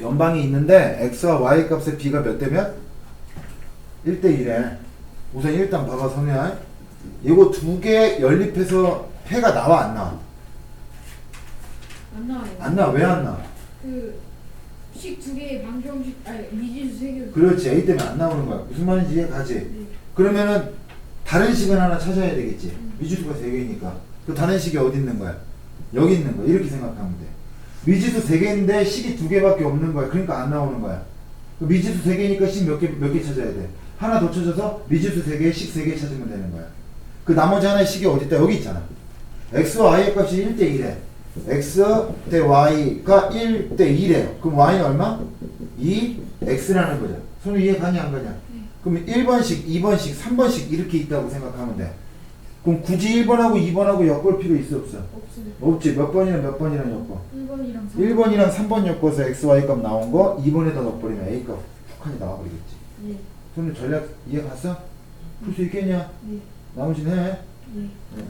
연방이 있는데 x와 y 값의 b가 몇대 몇? 1대 1에 우선 일단 봐봐 성현 이거 두 개 연립해서 패가 나와 안 나와? 안 나와요. 안 나와 왜 안 나와? 그식 두 개의 방정식 아니 미지수 세 개. 그렇지 A 때문에 안 나오는 거야 무슨 말인지 이해 가지? 네. 그러면은 다른 식은 하나 찾아야 되겠지 미지수가 세 개니까 그 다른 식이 어디 있는 거야? 여기 있는 거야 이렇게 생각하면 돼 미지수 세 개인데 식이 두 개밖에 없는 거야 그러니까 안 나오는 거야 그 미지수 세 개니까 식 몇 개 몇 개 찾아야 돼 하나 더 찾아서 미지수 세 개, 식세개 찾으면 되는 거야 그 나머지 하나의 식이 어디 있다 여기 있잖아 x와 y의 값이 1대 1에 x 대 y가 1대 1이에요 그럼 y는 얼마? 2 x라는 거죠 손을 이해 가냐 안 가냐 네. 그럼 1번씩, 2번씩, 3번씩 이렇게 있다고 생각하면 돼. 그럼 굳이 1번하고 2번하고 엮을 필요 있어 없어? 없어요. 없지. 몇 번이랑 몇 번이랑 엮어? 1번이랑 3번. 1번이랑 3번 엮어서 x, y 값 나온 거 2번에다 넣어버리면 a 값 푹하니 나와버리겠지. 네. 손님 전략 이해 갔어? 풀 수 있겠냐? 네. 나머지는 해. 네. 네.